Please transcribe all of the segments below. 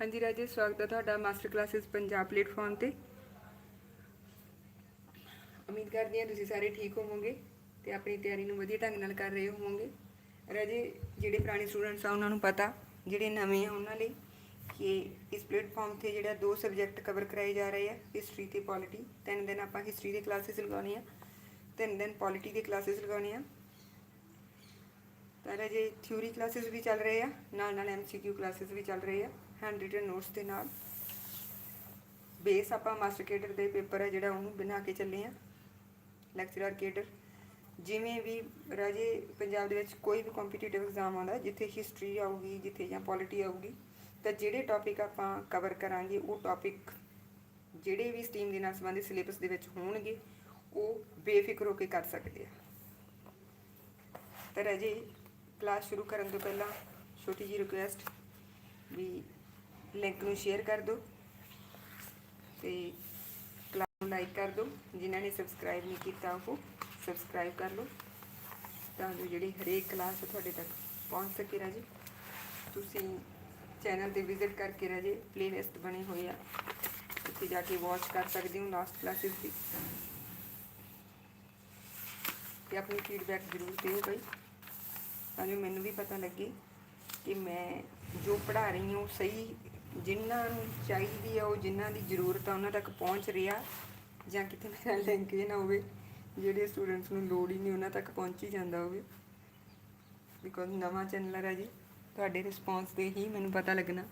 ਹਾਂਜੀ ਰਾਜੇ ਸਵਾਗਤ ਹੈ ਤੁਹਾਡਾ ਮਾਸਟਰ ਕਲਾਸਿਸ ਪੰਜਾਬ ਪਲੇਟਫਾਰਮ ਤੇ। ਉਮੀਦ ਕਰਦੀ ਹਾਂ ਤੁਸੀਂ ਸਾਰੇ ਠੀਕ ਹੋਵੋਗੇ ਤੇ ਆਪਣੀ ਤਿਆਰੀ ਨੂੰ ਵਧੀਆ ਢੰਗ ਨਾਲ ਕਰ ਰਹੇ ਹੋਵੋਗੇ। ਰਾਜੇ ਜਿਹੜੇ ਪੁਰਾਣੇ ਸਟੂਡੈਂਟਸ ਆ, ਉਹਨਾਂ ਨੂੰ ਪਤਾ, ਜਿਹੜੇ ਨਵੇਂ ਆ, ਉਹਨਾਂ ਲਈ ਕਿ ਇਸ ਪਲੇਟਫਾਰਮ ਤੇ ਜਿਹੜਾ ਦੋ ਸਬਜੈਕਟ ਕਵਰ ਕਰਾਏ ਜਾ ਰਹੇ ਆ ਹਿਸਟਰੀ ਤੇ ਪੋਲਿਟੀ ਤਿੰਨ ਦਿਨ ਆਪਾਂ ਹਿਸਟਰੀ ਦੇ ਕਲਾਸਿਸ ਲਗਾਉਣੀਆਂ ਤਿੰਨ ਦਿਨ ਪੋਲਿਟੀ ਦੇ ਕਲਾਸਿਸ ਲਗਾਉਣੀਆਂ ਤਾਂ ਰਾਜੇ ਥਿਊਰੀ ਕਲਾਸਿਸ ਵੀ ਚੱਲ ਰਹੇ ਆ ਨਾਲ ਨਾਲ ਐਮਸੀਕਿਊ ਕਲਾਸਿਸ ਵੀ ਚੱਲ ਰਹੇ ਆ। ਹੈਂਡ ਰਿਟਨ ਨੋਟਸ ਦੇ ਨਾਲ। ਬੇਸ ਆਪਾਂ ਮਾਸਟਰ ਕੇਡਰ ਦੇ ਪੇਪਰ ਹੈ ਜਿਹੜਾ ਉਹਨੂੰ ਬਣਾ ਕੇ ਚੱਲੇ ਆ। ਲੈਕਚਰਰ ਕੇਡਰ ਜਿਵੇਂ ਵੀ ਰਾਜੇ ਪੰਜਾਬ ਦੇ ਵਿੱਚ ਕੋਈ ਵੀ ਕੰਪੀਟੀਟਿਵ ਐਗਜ਼ਾਮ ਆਉਂਦਾ, ਜਿੱਥੇ ਹਿਸਟਰੀ ਆਊਗੀ, ਜਿੱਥੇ ਜਾਂ ਪੋਲਿਟੀ ਆਊਗੀ, ਤਾਂ ਜਿਹੜੇ ਟੌਪਿਕ ਆਪਾਂ ਕਵਰ ਕਰਾਂਗੇ, ਉਹ ਟੌਪਿਕ ਜਿਹੜੇ ਵੀ ਸਟਰੀਮ ਦੇ ਨਾਲ ਸੰਬੰਧਿਤ ਸਿਲੇਬਸ ਦੇ ਵਿੱਚ ਹੋਣਗੇ, ਉਹ ਬੇਫਿਕਰ ਹੋ ਕੇ ਕਰ ਸਕਦੇ ਆ। ਤਾਂ ਰਾਜੇ ਕਲਾਸ ਸ਼ੁਰੂ ਕਰਨ ਤੋਂ ਪਹਿਲਾਂ ਛੋਟੀ ਜਿਹੀ ਰਿਕੁਐਸਟ ਵੀ ਲਿੰਕ ਨੂੰ ਸ਼ੇਅਰ ਕਰ ਦਿਓ ਤੇ ਕਲਾਸ ਨੂੰ ਲਾਈਕ ਕਰ ਦਿਓ। ਜਿਨ੍ਹਾਂ ਨੇ ਸਬਸਕ੍ਰਾਈਬ ਨਹੀਂ ਕੀਤਾ ਉਹ ਸਬਸਕ੍ਰਾਈਬ ਕਰ ਲਓ। ਤਾਂ ਜੋ ਜਿਹੜੀ ਹਰੇਕ ਕਲਾਸ ਤੁਹਾਡੇ ਤੱਕ ਪਹੁੰਚ ਸਕੇ ਰਾਜੇ। ਤੁਸੀਂ ਚੈਨਲ ਤੇ ਵਿਜ਼ਿਟ ਕਰਕੇ ਰਾਜੇ ਪਲੇਲਿਸਟ ਬਣੇ ਹੋਏ ਆ। ਉੱਥੇ ਜਾ ਕੇ ਵਾਚ ਕਰ ਸਕਦੇ ਹੋ ਲਾਸਟ ਕਲਾਸਿਸ ਦੀ। ਤੇ ਆਪਣੀ ਫੀਡਬੈਕ ਜ਼ਰੂਰ ਦਿਓ ਬਈ ਤਾਂ ਜੋ ਮੈਨੂੰ ਵੀ ਪਤਾ ਲੱਗੇ ਕਿ ਮੈਂ ਜੋ ਪੜ੍ਹਾ ਰਹੀ ਹਾਂ ਉਹ ਸਹੀ ਜਿਨ੍ਹਾਂ ਨੂੰ ਚਾਹੀਦੀ ਆ, ਉਹ ਜਿਨ੍ਹਾਂ ਦੀ ਜ਼ਰੂਰਤ ਆ, ਉਹਨਾਂ ਤੱਕ ਪਹੁੰਚ ਰਿਹਾ। ਜਾਂ ਕਿਤੇ ਮੇਰਾ ਲਿੰਕ ਇਹ ਨਾ ਹੋਵੇ, ਜਿਹੜੇ ਸਟੂਡੈਂਟਸ ਨੂੰ ਲੋੜ ਹੀ ਨਹੀਂ, ਉਹਨਾਂ ਤੱਕ ਪਹੁੰਚ ਹੀ ਜਾਂਦਾ ਹੋਵੇ। ਬਿਕੋਜ਼ ਨਵਾਂ ਚੈਨਲਰ ਹੈ ਜੀ, ਤੁਹਾਡੇ ਰਿਸਪੌਂਸ ਤੇ ਹੀ ਮੈਨੂੰ ਪਤਾ ਲੱਗਣਾ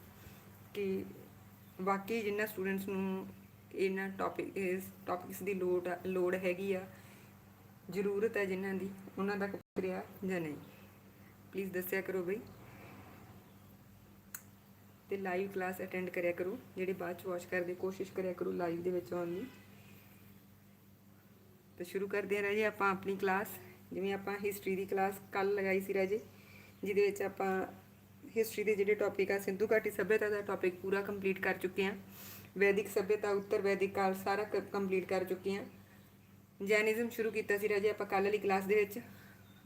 ਕਿ ਵਾਕਈ ਜਿਨ੍ਹਾਂ ਸਟੂਡੈਂਟਸ ਨੂੰ ਇਹਨਾਂ ਟੌਪਿਕ ਇਸ ਟੌਪਿਕਸ ਦੀ ਲੋੜ ਆ- ਲੋੜ ਹੈਗੀ ਆ, ਜ਼ਰੂਰਤ ਹੈ ਜਿਨ੍ਹਾਂ ਦੀ, ਉਹਨਾਂ ਤੱਕ ਪਹੁੰਚ ਰਿਹਾ ਜਾਂ ਨਹੀਂ। ਪਲੀਜ਼ ਦੱਸਿਆ ਕਰੋ ਬਈ। ਤੇ ਲਾਈਵ ਕਲਾਸ ਅਟੈਂਡ ਕਰਿਆ ਕਰੋ, ਜਿਹੜੇ ਬਾਅਦ ਚ ਵਾਚ ਕਰਦੇ ਕੋਸ਼ਿਸ਼ ਕਰਿਆ ਕਰੋ ਲਾਈਵ ਦੇ ਵਿੱਚ ਆਉਣ ਦੀ। ਤਾਂ ਸ਼ੁਰੂ ਕਰਦੇ ਹਾਂ ਰਾਜੇ, ਆਪਾਂ ਆਪਣੀ ਕਲਾਸ ਜਿਵੇਂ ਆਪਾਂ ਹਿਸਟਰੀ ਦੀ ਕਲਾਸ ਕੱਲ ਲਗਾਈ ਸੀ ਰਾਜੇ, ਜਿਹਦੇ ਵਿੱਚ ਆਪਾਂ ਹਿਸਟਰੀ ਦੇ ਜਿਹੜੇ ਟੌਪਿਕ ਆ, ਸਿੰਧੂ ਘਾਟੀ ਸਭਿਅਤਾ ਦਾ ਟੌਪਿਕ ਪੂਰਾ ਕੰਪਲੀਟ ਕਰ ਚੁੱਕੇ ਹਾਂ। ਵੈਦਿਕ ਸਭਿਅਤਾ, ਉੱਤਰ ਵੈਦਿਕ ਕਾਲ ਸਾਰਾ ਕੰਪਲੀਟ ਕਰ ਚੁੱਕੇ ਹਾਂ। ਜੈਨਿਜ਼ਮ ਸ਼ੁਰੂ ਕੀਤਾ ਸੀ ਰਾਜੇ ਆਪਾਂ ਕੱਲ ਵਾਲੀ ਕਲਾਸ ਦੇ ਵਿੱਚ।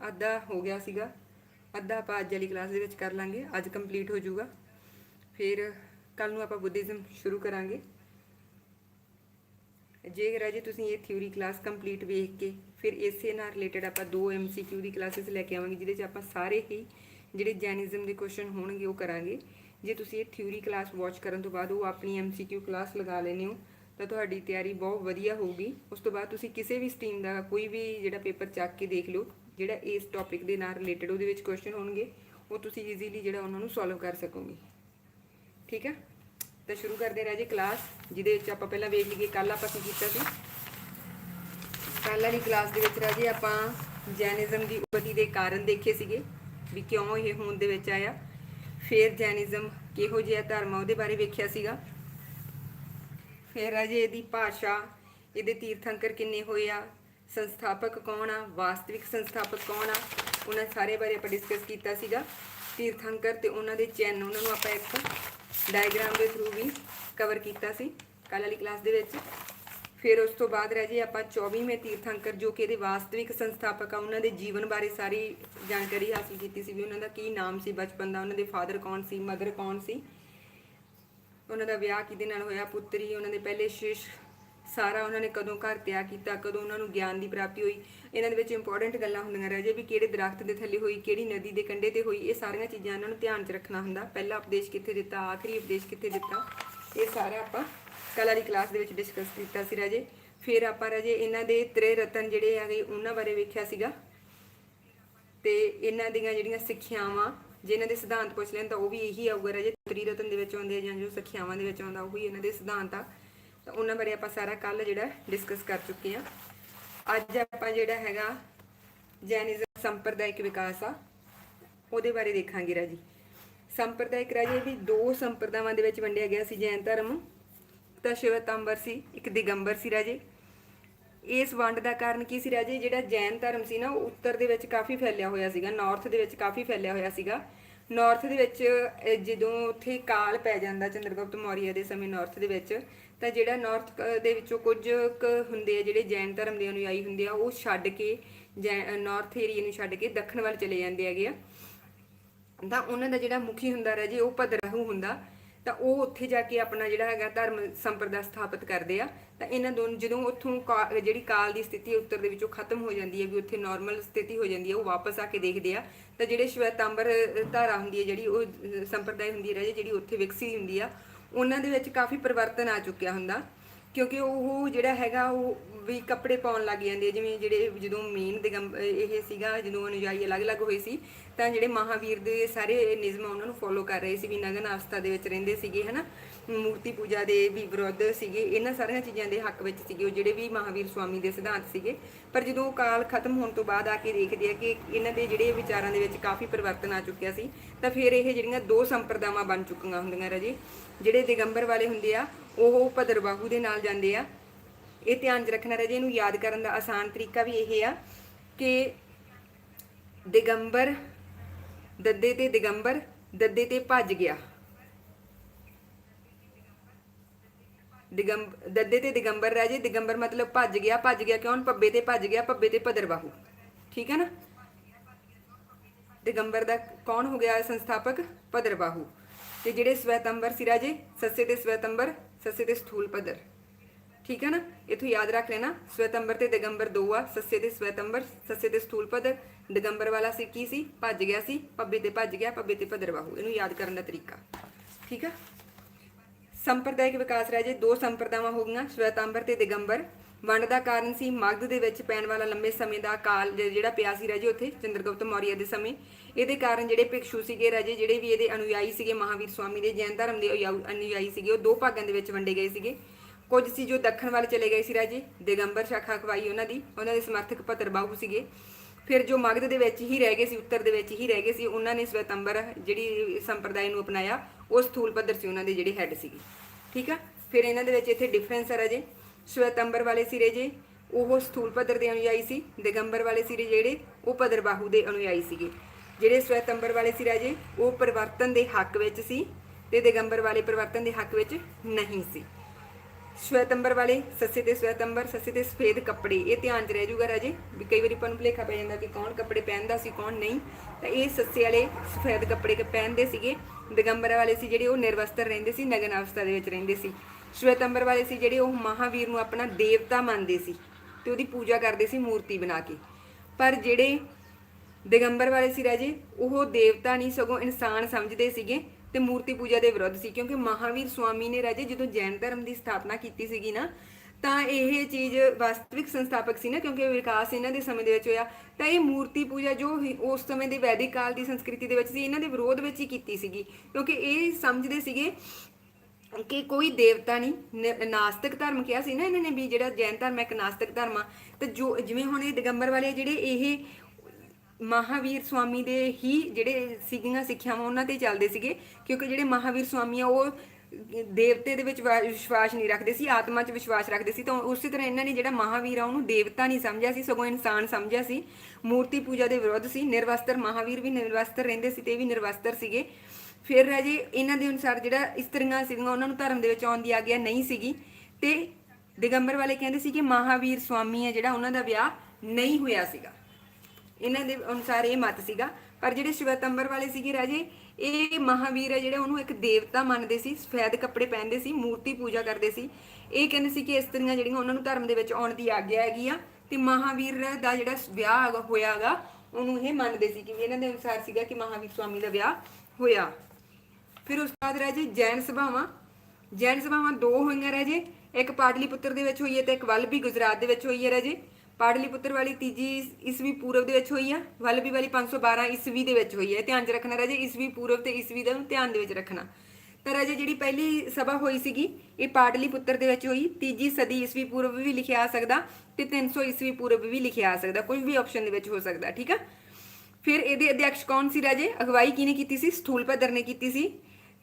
ਅੱਧਾ ਹੋ ਗਿਆ ਸੀਗਾ। ਅੱਧਾ ਆਪਾਂ ਅੱਜ ਵਾਲੀ ਕਲਾਸ ਦੇ ਵਿੱਚ ਕਰ ਲਾਂਗੇ। ਅੱਜ ਕੰਪਲੀਟ ਹੋ ਜਾਊਗਾ। ਫਿਰ ਕੱਲ ਨੂੰ ਆਪਾਂ ਬੁੱਧਿਜ਼ਮ ਸ਼ੁਰੂ ਕਰਾਂਗੇ। ਜੇ ਰਾਜੇ ਤੁਸੀਂ ਇਹ ਥਿਊਰੀ ਕਲਾਸ ਕੰਪਲੀਟ ਵੇਖ ਕੇ ਫਿਰ ਇਸੇ ਨਾਲ ਰਿਲੇਟਡ ਆਪਾਂ ਦੋ ਐਮਸੀਕਿਊ ਦੀ ਕਲਾਸਿਸ ਲੈ ਕੇ ਆਵਾਂਗੇ, ਜਿਹਦੇ 'ਚ ਆਪਾਂ ਸਾਰੇ ਹੀ ਜਿਹੜੇ ਜੈਨਿਜ਼ਮ ਦੇ ਕੁਐਸਚਨ ਹੋਣਗੇ ਉਹ ਕਰਾਂਗੇ। ਜੇ ਤੁਸੀਂ ਇਹ ਥਿਊਰੀ ਕਲਾਸ ਵਾਚ ਕਰਨ ਤੋਂ ਬਾਅਦ ਉਹ ਆਪਣੀ ਐਮਸੀਕਿਊ ਕਲਾਸ ਲਗਾ ਲੈਨੇ ਹੋ, ਤਾਂ ਤੁਹਾਡੀ ਤਿਆਰੀ ਬਹੁਤ ਵਧੀਆ ਹੋਊਗੀ। ਉਸ ਤੋਂ ਬਾਅਦ ਤੁਸੀਂ ਕਿਸੇ ਵੀ ਸਟਰੀਮ ਦਾ ਕੋਈ ਵੀ ਜਿਹੜਾ ਪੇਪਰ ਚੱਕ ਕੇ ਦੇਖ ਲਓ, ਜਿਹੜਾ ਇਸ ਟੌਪਿਕ ਦੇ ਨਾਲ ਰਿਲੇਟਡ ਉਹਦੇ ਵਿੱਚ ਕੁਐਸਚਨ ਹੋਣਗੇ, ਉਹ ਤੁਸੀਂ ਈਜ਼ੀਲੀ ਜਿਹੜਾ ਉਹਨਾਂ ਨੂੰ ਸੋਲਵ ਕਰ ਸਕੋਗੇ। ਠੀਕ ਆ ਤਾਂ ਸ਼ੁਰੂ ਕਰਦੇ ਰਾਜੇ ਕਲਾਸ ਜਿਹਦੇ ਵਿੱਚ ਆਪਾਂ ਪਹਿਲਾਂ ਵੇਖ ਲਈਏ ਕੱਲ ਆਪਾਂ ਕੀ ਕੀਤਾ ਸੀ। ਕੱਲ ਵਾਲੀ ਕਲਾਸ ਦੇ ਵਿੱਚ ਰਾਜੇ ਆਪਾਂ ਜੈਨਿਜ਼ਮ ਦੀ ਉਪਤੀ ਦੇ ਕਾਰਨ ਦੇਖੇ ਸੀਗੇ ਵੀ ਕਿਉਂ ਇਹ ਹੋਂਦ ਦੇ ਵਿੱਚ ਆਇਆ। ਫਿਰ ਜੈਨਿਜ਼ਮ ਕਿਹੋ ਜਿਹਾ ਧਰਮ ਆ ਉਹਦੇ ਬਾਰੇ ਵੇਖਿਆ ਸੀਗਾ। ਫਿਰ ਰਾਜੇ ਇਹਦੀ ਭਾਸ਼ਾ, ਇਹਦੇ ਤੀਰਥੰਕਰ ਕਿੰਨੇ ਹੋਏ ਆ, ਸੰਸਥਾਪਕ ਕੌਣ ਆ, ਵਾਸਤਵਿਕ ਸੰਸਥਾਪਕ ਕੌਣ ਆ, ਉਹਨਾਂ ਸਾਰੇ ਬਾਰੇ ਆਪਾਂ ਡਿਸਕਸ ਕੀਤਾ ਸੀਗਾ। ਤੀਰਥੰਕਰ ਤੇ ਉਹਨਾਂ ਦੇ ਚਿੰਨ੍ਹ, ਉਹਨਾਂ ਨੂੰ ਆਪਾਂ ਇੱਕ ਡਾਇਗਰਾਮ ਦੇ ਥਰੂ ਵੀ ਕਵਰ ਕੀਤਾ ਸੀ ਕੱਲ ਵਾਲੀ ਕਲਾਸ ਦੇ ਵਿੱਚ। ਫਿਰ ਉਸ ਤੋਂ ਬਾਅਦ ਰਹਿ ਜੀ ਆਪਾਂ 24ਵੇਂ ਤੀਰਥੰਕਰ, ਜੋ ਕਿ ਇਹਦੇ ਵਾਸਤਵਿਕ ਸੰਸਥਾਪਕ ਆ, ਉਹਨਾਂ ਦੇ ਜੀਵਨ ਬਾਰੇ ਸਾਰੀ ਜਾਣਕਾਰੀ ਹਾਸਲ ਕੀਤੀ ਸੀ ਵੀ ਉਹਨਾਂ ਦਾ ਕੀ ਨਾਮ ਸੀ ਬਚਪਨ ਦਾ, ਉਹਨਾਂ ਦੇ ਫਾਦਰ ਕੌਣ ਸੀ ਮਦਰ ਕੌਣ ਸੀ। ਉਹਨਾਂ ਦਾ ਵਿਆਹ ਕਿਹਦੇ ਨਾਲ ਹੋਇਆ, ਪੁੱਤਰੀ, ਉਹਨਾਂ ਦੇ ਪਹਿਲੇ ਸ਼ਿਸ਼ ਸਾਰਾ ਉਹਨਾਂ ਨੇ ਕਦੋਂ ਘਰ ਤਿਆਗ ਕੀਤਾ, ਕਦੋਂ ਉਹਨਾਂ ਨੂੰ ਗਿਆਨ ਦੀ ਪ੍ਰਾਪਤੀ ਹੋਈ, ਇਹਨਾਂ ਦੇ ਵਿੱਚ ਇੰਪੋਰਟੈਂਟ ਗੱਲਾਂ ਹੁੰਦੀਆਂ ਰਾਜੇ ਵੀ ਕਿਹੜੇ ਦਰਖਤ ਦੇ ਥੱਲੇ ਹੋਈ, ਕਿਹੜੀ ਨਦੀ ਦੇ ਕੰਢੇ ਤੇ ਹੋਈ, ਇਹ ਸਾਰੀਆਂ ਚੀਜ਼ਾਂ ਇਹਨਾਂ ਨੂੰ ਧਿਆਨ 'ਚ ਰੱਖਣਾ ਹੁੰਦਾ। ਪਹਿਲਾ ਉਪਦੇਸ਼ ਕਿੱਥੇ ਦਿੱਤਾ, ਆਖਰੀ ਉਪਦੇਸ਼ ਕਿੱਥੇ ਦਿੱਤਾ, ਇਹ ਸਾਰਾ ਆਪਾਂ ਕਲਾ ਦੀ ਕਲਾਸ ਦੇ ਵਿੱਚ ਡਿਸਕਸ ਕੀਤਾ ਸੀ ਰਾਜੇ। ਫਿਰ ਆਪਾਂ ਰਾਜੇ ਇਹਨਾਂ ਦੇ ਤ੍ਰੇ ਰਤਨ ਜਿਹੜੇ ਹੈਗੇ ਉਹਨਾਂ ਬਾਰੇ ਵੇਖਿਆ ਸੀਗਾ। ਤੇ ਇਹਨਾਂ ਦੀਆਂ ਜਿਹੜੀਆਂ ਸਿੱਖਿਆਵਾਂ ਜੇ ਇਹਨਾਂ ਦੇ ਸਿਧਾਂਤ ਪੁੱਛ ਲੈਣ ਤਾਂ ਉਹ ਵੀ ਇਹੀ ਆਊਗਾ ਰਾਜੇ ਤ੍ਰੀ ਰਤਨ ਦੇ ਵਿੱਚ ਆਉਂਦੇ ਆ ਜਾਂ ਜੋ ਸਿੱਖਿਆਵਾਂ ਦੇ ਵਿੱਚ ਆਉਂਦਾ, ਉਹੀ ਇਹਨਾਂ ਦੇ ਸਿਧਾਂਤ ਆ। ਤਾਂ ਉਹਨਾਂ ਬਾਰੇ ਆਪਾਂ ਸਾਰਾ ਕੱਲ ਜਿਹੜਾ ਡਿਸਕਸ ਕਰ ਚੁੱਕੇ ਆ ਅੱਜ ਆਪਾਂ ਜਿਹੜਾ ਹੈਗਾ ਜੈਨਿਜ਼ਮ ਸੰਪਰਦਾਇਕ ਵਿਕਾਸ ਆ, ਉਹਦੇ ਬਾਰੇ ਦੇਖਾਂਗੇ ਰਾਜੀ। ਸੰਪਰਦਾਇਕ ਰਾਜੇ ਵੀ ਦੋ ਸੰਪਰਦਾਵਾਂ ਦੇ ਵਿੱਚ ਵੰਡਿਆ ਗਿਆ ਸੀ, ਜੈਨ ਧਰਮ ਤਾਂ ਸ਼ਿਵਤੰਬਰ ਸੀ, ਇੱਕ ਦਿਗੰਬਰ ਸੀ ਰਾਜੇ। ਇਸ ਵੰਡ ਦਾ ਕਾਰਨ ਕੀ ਸੀ ਰਾਜੇ? ਜਿਹੜਾ ਜੈਨ ਧਰਮ ਸੀ ਨਾ, ਉਹ ਉੱਤਰ ਦੇ ਵਿੱਚ ਕਾਫੀ ਫੈਲਿਆ ਹੋਇਆ ਸੀਗਾ, ਨਾਰਥ ਦੇ ਵਿੱਚ ਕਾਫੀ ਫੈਲਿਆ ਹੋਇਆ ਸੀਗਾ। ਨਾਰਥ ਦੇ ਵਿੱਚ ਜਦੋਂ ਉੱਥੇ ਕਾਲ ਪੈ ਜਾਂਦਾ ਚੰਦਰਗੁਪਤ ਮੌਰੀਆ ਦੇ ਸਮੇਂ ਨਾਰਥ ਦੇ ਵਿੱਚ ਤਾਂ ਜਿਹੜਾ ਨਾਰਥ ਦੇ ਵਿੱਚੋਂ ਕੁਝ ਹੁੰਦੇ ਆ ਜਿਹੜੇ ਜੈਨ ਧਰਮ ਦੇ ਅਨੁਯਾਈ ਹੁੰਦੇ ਆ ਉਹ ਛੱਡ ਕੇ ਨਾਰਥ ਏਰੀਆ ਨੂੰ ਛੱਡ ਕੇ ਦੱਖਣ ਵੱਲ ਚਲੇ ਜਾਂਦੇ ਹੈਗੇ ਆ। ਤਾਂ ਉਹਨਾਂ ਦਾ ਜਿਹੜਾ ਮੁਖੀ ਹੁੰਦਾ ਰਾਜੇ ਉਹ ਭਦਰਾਹੂ ਹੁੰਦਾ। ਤਾਂ ਉਹ ਉੱਥੇ ਜਾ ਕੇ ਆਪਣਾ ਜਿਹੜਾ ਹੈਗਾ ਧਰਮ ਸੰਪਰਦਾ ਸਥਾਪਿਤ ਕਰਦੇ ਆ। ਤਾਂ ਇਹਨਾਂ ਦੋਨੋਂ ਜਦੋਂ ਉੱਥੋਂ ਕਾ- ਜਿਹੜੀ ਕਾਲ ਦੀ ਸਥਿਤੀ ਹੈ ਉੱਤਰ ਦੇ ਵਿੱਚੋਂ ਖਤਮ ਹੋ ਜਾਂਦੀ ਹੈ ਵੀ ਉੱਥੇ ਨਾਰਮਲ ਸਥਿਤੀ ਹੋ ਜਾਂਦੀ ਹੈ ਉਹ ਵਾਪਸ ਆ ਕੇ ਦੇਖਦੇ ਆ। ਤਾਂ ਜਿਹੜੇ ਸ਼ਵੇਤਾਂਬਰ ਧਾਰਾ ਹੁੰਦੀ ਹੈ ਜਿਹੜੀ ਉਹ ਅ, ਸੰਪਰਦਾਇ ਹੁੰਦੀ ਹੈ ਜਿਹੜੀ ਉੱਥੇ ਵਿਕਸੀ ਹੁੰਦੀ ਆ ਉਹਨਾਂ ਦੇ ਵਿੱਚ ਕਾਫੀ ਪਰਿਵਰਤਨ ਆ ਚੁੱਕਿਆ ਹੁੰਦਾ, ਕਿਉਂਕਿ ਉਹ ਜਿਹੜਾ ਹੈਗਾ ਉਹ ਵੀ ਕੱਪੜੇ ਪਾਉਣ ਲੱਗ ਜਾਂਦੇ ਜਿਵੇਂ ਜਿਹੜੇ ਜਦੋਂ ਮੇਨ ਦਿਗੰਬ ਇਹ ਸੀਗਾ, ਜਦੋਂ ਅਨੁਯਾਈ ਅਲੱਗ-ਅਲੱਗ ਹੋਏ ਸੀ, ਤਾਂ ਜਿਹੜੇ ਮਹਾਵੀਰ ਦੇ ਸਾਰੇ ਨਿਯਮ ਉਹਨਾਂ ਨੂੰ ਫੋਲੋ ਕਰ ਰਹੇ ਸੀ, ਵੀ ਨਗਨ ਆਸਥਾ ਦੇ ਵਿੱਚ ਰਹਿੰਦੇ ਸੀਗੇ, ਹਨਾ? ਮੂਰਤੀ ਪੂਜਾ ਦੇ ਵੀ ਵਿਰੁੱਧ ਸੀਗੇ, ਇਹਨਾਂ ਸਾਰੀਆਂ ਚੀਜ਼ਾਂ ਦੇ ਹੱਕ ਵਿੱਚ ਸੀਗੇ, ਉਹ ਜਿਹੜੇ ਵੀ ਮਹਾਵੀਰ ਸਵਾਮੀ ਦੇ ਸਿਧਾਂਤ ਸੀਗੇ। ਪਰ ਜਦੋਂ ਕਾਲ ਖਤਮ ਹੋਣ ਤੋਂ ਬਾਅਦ ਆ ਕੇ ਦੇਖਦੇ ਆ ਕਿ ਇਹਨਾਂ ਦੇ ਜਿਹੜੇ ਵਿਚਾਰਾਂ ਦੇ ਵਿੱਚ ਕਾਫੀ ਪਰਿਵਰਤਨ ਆ ਚੁੱਕਿਆ ਸੀ, ਤਾਂ ਫਿਰ ਇਹ ਜਿਹੜੀਆਂ ਦੋ ਸੰਪਰਦਾਵਾਂ ਬਣ ਚੁੱਕੀਆਂ ਹੁੰਦੀਆਂ ਰਜੇ। ਜਿਹੜੇ ਦਿਗੰਬਰ ਵਾਲੇ ਹੁੰਦੇ ਆ, ਉਹ ਭਦਰਵਾਹੂ ਦੇ ਨਾਲ ਜਾਂਦੇ ਆ। ਇਹ ਧਿਆਨ 'ਚ ਰੱਖਣਾ ਰਾਜੇ ਇਹਨੂੰ ਯਾਦ ਕਰਨ ਦਾ ਆਸਾਨ ਤਰੀਕਾ ਵੀ ਇਹ ਆ ਕਿ ਦਿਗੰਬਰ ਦੱਦੇ ਤੇ ਦਿਗੰਬਰ, ਦੱਦੇ ਤੇ ਭੱਜ ਗਿਆ। ਦਿਗੰਬ, ਦੱਦੇ ਤੇ ਦਿਗੰਬਰ ਰਾਜੇ ਦਿਗੰਬਰ ਮਤਲਬ ਭੱਜ ਗਿਆ ਭੱਜ ਗਿਆ ਕਿਉਂ? ਪੱਬੇ ਤੇ ਭੱਜ ਗਿਆ ਪੱਬੇ ਤੇ ਭਦਰਵਾਹੂ ਠੀਕ ਹੈ ਨਾ? ਦਿਗੰਬਰ ਦਾ ਕੌਣ ਹੋ ਗਿਆ ਸੰਸਥਾਪਕ? ਭਦਰਬਾਹੂ ਤੇ ਜਿਹੜੇ ਸਵੈਤੰਬਰ ਸੀ ਰਾਜੇ, ਸੱਸੇ ਤੇ ਸਵੈਤੰਬਰ, ਸੱਸੇ ਤੇ ਸਥੂਲ ਪੱਧਰ। ਠੀਕ ਹੈ ਨਾ? ਇਥੋਂ ਯਾਦ ਰੱਖ ਲੈਣਾ, ਸਵੈਤੰਬਰ ਤੇ ਦਿਗੰਬਰ ਦੋ ਆ, ਸੱਸੇ ਤੇ ਸਵੈਤੰਬਰ, ਸੱਸੇ ਤੇ ਸਥੂਲ ਪੱਧਰ। ਦਿਗੰਬਰ ਵਾਲਾ ਸੀ ਕੀ ਸੀ? ਭੱਜ ਗਿਆ ਸੀ, ਪੱਬੇ ਤੇ ਭੱਜ ਗਿਆ, ਪੱਬੇ ਤੇ ਭਦਰਬਾਹੂ ਇਹਨੂੰ ਯਾਦ ਕਰਨ ਦਾ ਤਰੀਕਾ। ਠੀਕ ਆ? ਸੰਪਰਦਾਇਕ ਵਿਕਾਸ ਰਾਜੇ, ਦੋ ਸੰਪਰਦਾਵਾਂ ਹੋ ਗਈਆਂ, ਸਵੈਤੰਬਰ ਤੇ ਦਿਗੰਬਰ। ਵੰਡ ਦਾ ਕਾਰਨ ਸੀ। ਮਗਧ ਦੇ ਵਿੱਚ ਪੈਣ ਵਾਲਾ ਲੰਬੇ ਸਮੇਂ ਦਾ ਕਾਲ ਜਿਹੜਾ ਪਿਆ ਸੀ ਰਾਜੇ ਉੱਥੇ ਚੰਦਰਗੁਪਤ ਮੌਰੀਆ ਦੇ ਸਮੇਂ। ਇਹਦੇ ਕਾਰਨ ਜਿਹੜੇ ਭਿਕਸ਼ੂ ਸੀਗੇ ਰਾਜੇ, ਜਿਹੜੇ ਵੀ ਇਹਦੇ ਅਨੁਯਾਈ ਸੀਗੇ, ਮਹਾਵੀਰ ਸਵਾਮੀ ਦੇ, ਜੈਨ ਧਰਮ ਦੇ ਅਯਾਉ- ਅਨੁਯਾਈ ਸੀਗੇ, ਉਹ ਦੋ ਭਾਗਾਂ ਦੇ ਵਿੱਚ ਵੰਡੇ ਗਏ ਸੀਗੇ। ਕੁਝ ਸੀ ਜੋ ਦੱਖਣ ਵੱਲ ਚਲੇ ਗਏ ਸੀ ਰਾਜੇ, ਦਿਗੰਬਰ ਸ਼ਾਖਾ ਖਵਾਈ ਉਹਨਾਂ ਦੀ, ਉਹਨਾਂ ਦੇ ਸਮਰਥਕ ਪਤਰਬਾਹੂ ਸੀਗੇ। ਫਿਰ ਜੋ ਮਗਧ ਦੇ ਵਿੱਚ ਹੀ ਰਹਿ ਗਏ ਸੀ, ਉੱਤਰ ਦੇ ਵਿੱਚ ਹੀ ਰਹਿ ਗਏ ਸੀ, ਉਹਨਾਂ ਨੇ ਸਵੈਤੰਬਰ ਜਿਹੜੀ ਸੰਪਰਦਾਇ ਨੂੰ ਅਪਣਾਇਆ, ਉਹ ਸਥੂਲ ਪੱਧਰ ਸੀ ਉਹਨਾਂ ਦੇ ਜਿਹੜੇ ਹੈੱਡ ਸੀਗੇ। ਠੀਕ ਆ? ਫਿਰ ਇਹਨਾਂ ਦੇ ਵਿੱਚ ਇੱਥੇ ਡਿਫਰੈਂਸ ਹੈ ਰਾਜੇ। ਸ਼ਵੇਤੰਬਰ ਵਾਲੇ ਸਿਰੇ ਜੇ, ਉਹ ਸਥੂਲ ਪੱਧਰ ਦੇ ਅਨੁਯਾਈ ਸੀ, ਦਿਗੰਬਰ ਵਾਲੇ ਸਿਰੇ ਜਿਹੜੇ, ਉਹ ਪਦਰਬਾਹੂ ਦੇ ਅਨੁਯਾਈ ਸੀਗੇ। ਜਿਹੜੇ ਸ਼ਵੇਤੰਬਰ ਵਾਲੇ ਸੀ ਰਾਜੇ ਉਹ ਪਰਿਵਰਤਨ ਦੇ ਹੱਕ ਵਿੱਚ ਸੀ ਤੇ ਦਿਗੰਬਰ ਵਾਲੇ ਪਰਿਵਰਤਨ ਦੇ ਹੱਕ ਵਿੱਚ ਨਹੀਂ ਸੀ। ਸ਼ਵੇਤੰਬਰ ਵਾਲੇ, ਸੱਸੇ ਤੇ ਸ਼ਵੇਤੰਬਰ, ਸੱਸੇ ਤੇ ਸਫੇਦ ਕੱਪੜੇ, ਇਹ ਧਿਆਨ 'ਚ ਰਹਿ ਜੂਗਾ ਰਾਜੇ, ਵੀ ਕਈ ਵਾਰੀ ਆਪਾਂ ਨੂੰ ਭੁਲੇਖਾ ਪੈ ਜਾਂਦਾ ਕਿ ਕੌਣ ਕੱਪੜੇ ਪਹਿਨਦਾ ਸੀ, ਕੌਣ ਨਹੀਂ। ਤਾਂ ਇਹ ਸੱਸੇ ਵਾਲੇ ਸਫੇਦ ਕੱਪੜੇ ਪਹਿਨਦੇ ਸੀਗੇ। ਦਿਗੰਬਰ ਵਾਲੇ ਸੀ ਜਿਹੜੇ, ਉਹ ਨਿਰਵਸਤਰ ਰਹਿੰਦੇ ਸੀ ਨਗਨ ਅਵਸਥਾ ਦੇ ਵਿੱਚ ਰਹਿੰਦੇ ਸੀ। ਸ਼ਵੇਤੰਬਰ ਵਾਲੇ ਸੀ ਜਿਹੜੇ ਉਹ ਮਹਾਵੀਰ ਨੂੰ ਆਪਣਾ ਦੇਵਤਾ ਮੰਨਦੇ ਸੀ ਤੇ ਉਹਦੀ ਪੂਜਾ ਕਰਦੇ ਸੀ ਮੂਰਤੀ ਬਣਾ ਕੇ। ਪਰ ਜਿਹੜੇ ਦਿਗੰਬਰ ਵਾਲੇ ਸੀ ਰਾਜੇ, ਉਹ ਦੇਵਤਾ ਨਹੀਂ ਸਗੋਂ ਇਨਸਾਨ ਸਮਝਦੇ ਸੀਗੇ ਤੇ ਮੂਰਤੀ ਪੂਜਾ ਦੇ ਵਿਰੁੱਧ ਸੀ, ਕਿਉਂਕਿ ਮਹਾਵੀਰ ਸਵਾਮੀ ਨੇ ਰਾਜੇ ਜਦੋਂ ਜੈਨ ਧਰਮ ਦੀ ਸਥਾਪਨਾ ਕੀਤੀ ਸੀਗੀ ਨਾ, ਤਾਂ ਇਹ ਚੀਜ਼ ਵਾਸਤਵਿਕ ਸੰਸਥਾਪਕ ਸੀ ਨਾ, ਕਿਉਂਕਿ ਵਿਕਾਸ ਇਹਨਾਂ ਦੇ ਸਮੇਂ ਦੇ ਵਿੱਚ ਹੋਇਆ। ਤਾਂ ਇਹ ਮੂਰਤੀ ਪੂਜਾ ਜੋ ਉਸ ਸਮੇਂ ਦੇ ਵੈਦਿਕ ਕਾਲ ਦੀ ਸੰਸਕ੍ਰਿਤੀ ਦੇ ਵਿੱਚ ਸੀ, ਇਹਨਾਂ ਦੇ ਵਿਰੋਧ ਵਿੱਚ ਹੀ ਕੀਤੀ ਸੀਗੀ, ਕਿਉਂਕਿ ਇਹ ਸਮਝਦੇ ਸੀਗੇ ਕਿ ਕੋਈ ਦੇਵਤਾ ਨਹੀਂ, ਨ- ਨਾਸਤਿਕ ਧਰਮ ਕਿਹਾ ਸੀ ਨਾ ਇਹਨਾਂ ਨੇ ਵੀ ਜਿਹੜਾ ਜੈਨ ਧਰਮ ਹੈ ਇੱਕ ਨਾਸਤਿਕ ਧਰਮ ਆ। ਤੇ ਜੋ ਜਿਵੇਂ ਹੁਣ ਇਹ ਦਿਗੰਬਰ ਵਾਲੇ ਜਿਹੜੇ ਇਹ ਮਹਾਵੀਰ ਸਵਾਮੀ ਦੇ ਹੀ ਜਿਹੜੇ ਸੀਗੀਆਂ ਸਿੱਖਿਆਵਾਂ ਉਹਨਾਂ ਤੇ ਚੱਲਦੇ ਸੀਗੇ, ਕਿਉਂਕਿ ਜਿਹੜੇ ਮਹਾਵੀਰ ਸਵਾਮੀ ਆ ਉਹ ਦੇਵਤੇ ਦੇ ਵਿੱਚ ਵਿਸ਼ਵਾਸ ਨਹੀਂ ਰੱਖਦੇ ਸੀ, ਆਤਮਾ 'ਚ ਵਿਸ਼ਵਾਸ ਰੱਖਦੇ ਸੀ। ਤਾਂ ਉਸੇ ਤਰ੍ਹਾਂ ਇਹਨਾਂ ਨੇ ਜਿਹੜਾ ਮਹਾਵੀਰ ਆ ਉਹਨੂੰ ਦੇਵਤਾ ਨਹੀਂ ਸਮਝਿਆ ਸੀ, ਸਗੋਂ ਇਨਸਾਨ ਸਮਝਿਆ ਸੀ। ਮੂਰਤੀ ਪੂਜਾ ਦੇ ਵਿਰੁੱਧ ਸੀ, ਨਿਰਵਸਤਰ ਮਹਾਵੀਰ ਵੀ ਨਿਰਵਸਤਰ ਰਹਿੰਦੇ ਸੀ ਤੇ ਵੀ ਨਿਰਵਸਤਰ ਸੀਗੇ। ਫਿਰ ਰਾਜੇ ਇਹਨਾਂ ਦੇ ਅਨੁਸਾਰ ਜਿਹੜਾ ਇਸਤਰੀਆਂ ਸੀਗੀਆਂ, ਉਹਨਾਂ ਨੂੰ ਧਰਮ ਦੇ ਵਿੱਚ ਆਉਣ ਦੀ ਆਗਿਆ ਨਹੀਂ ਸੀਗੀ। ਤੇ ਦਿਗੰਬਰ ਵਾਲੇ ਕਹਿੰਦੇ ਸੀ ਕਿ ਮਹਾਵੀਰ ਸਵਾਮੀ ਹੈ ਜਿਹੜਾ, ਉਹਨਾਂ ਦਾ ਵਿਆਹ ਨਹੀਂ ਹੋਇਆ ਸੀਗਾ। ਇਹਨਾਂ ਦੇ ਅਨੁਸਾਰ ਇਹ ਮਤ ਸੀਗਾ। ਪਰ ਜਿਹੜੇ ਸ਼ਿਵਤੰਬਰ ਵਾਲੇ ਸੀਗੇ ਰਾਜੇ, ਇਹ ਮਹਾਵੀਰ ਹੈ ਜਿਹੜਾ, ਉਹਨੂੰ ਇੱਕ ਦੇਵਤਾ ਮੰਨਦੇ ਸੀ, ਸਫੈਦ ਕੱਪੜੇ ਪਹਿਨਦੇ ਸੀ, ਮੂਰਤੀ ਪੂਜਾ ਕਰਦੇ ਸੀ। ਇਹ ਕਹਿੰਦੇ ਸੀ ਕਿ ਇਸਤਰੀਆਂ ਜਿਹੜੀਆਂ ਉਹਨਾਂ ਨੂੰ ਧਰਮ ਦੇ ਵਿੱਚ ਆਉਣ ਦੀ ਆਗਿਆ ਹੈਗੀ ਆ, ਤੇ ਮਹਾਵੀਰ ਦਾ ਜਿਹੜਾ ਵਿਆਹ ਹੈਗਾ- ਹੋਇਆਗਾ, ਉਹਨੂੰ ਇਹ ਮੰਨਦੇ ਸੀ ਕਿ ਇਹਨਾਂ ਦੇ ਅਨੁਸਾਰ ਸੀਗਾ ਕਿ ਮਹਾਵੀਰ ਸਵਾਮੀ ਦਾ ਵਿਆਹ ਹੋਇਆ। ਫਿਰ ਉਸ ਤੋਂ ਬਾਅਦ ਰਾਜੇ ਜੈਨ ਸਭਾਵਾਂ। ਜੈਨ ਸਭਾਵਾਂ ਦੋ ਹੋਈਆਂ ਰਹਿ ਜੇ, ਇੱਕ ਪਾਟਲੀਪੁੱਤਰ ਦੇ ਵਿੱਚ ਹੋਈ ਹੈ ਤੇ ਇੱਕ ਵਲਭੀ ਗੁਜਰਾਤ ਦੇ ਵਿੱਚ ਹੋਈ ਹੈ ਰਾਜੇ ਪਾਟਲੀਪੁੱਤਰ ਵਾਲੀ ਤੀਜੀ ਈਸਵੀ ਪੂਰਬ ਦੇ ਵਿੱਚ ਹੋਈ ਆ, ਵਲਭੀ ਵਾਲੀ 512 ਈਸਵੀ ਦੇ ਵਿੱਚ ਹੋਈ ਹੈ। ਧਿਆਨ 'ਚ ਰੱਖਣਾ ਰਾਜੇ ਈਸਵੀ ਪੂਰਬ ਤੇ ਈਸਵੀ ਦਾ ਧਿਆਨ ਦੇ ਵਿੱਚ ਰੱਖਣਾ। ਤਾਂ ਰਾਜੇ ਜਿਹੜੀ ਪਹਿਲੀ ਸਭਾ ਹੋਈ ਸੀਗੀ, ਇਹ ਪਾਟਲੀਪੁੱਤਰ ਦੇ ਵਿੱਚ ਹੋਈ। ਤੀਜੀ ਸਦੀ ਈਸਵੀ ਪੂਰਬ ਵੀ ਲਿਖਿਆ ਆ ਸਕਦਾ ਤੇ 300 ਈਸਵੀ ਪੂਰਬ ਵੀ ਲਿਖਿਆ ਆ ਸਕਦਾ। ਕੋਈ ਵੀ ਆਪਸ਼ਨ ਦੇ ਵਿੱਚ ਹੋ ਸਕਦਾ, ਠੀਕ ਆ? ਫਿਰ ਇਹਦੇ ਅਧਿਕਸ਼ ਕੌਣ ਸੀ ਰਾਜੇ ਅਗਵਾਈ ਕਿਹਨੇ ਕੀਤੀ ਸੀ? ਸਥੂਲ ਪੱਧਰ ਨੇ ਕੀਤੀ ਸੀ।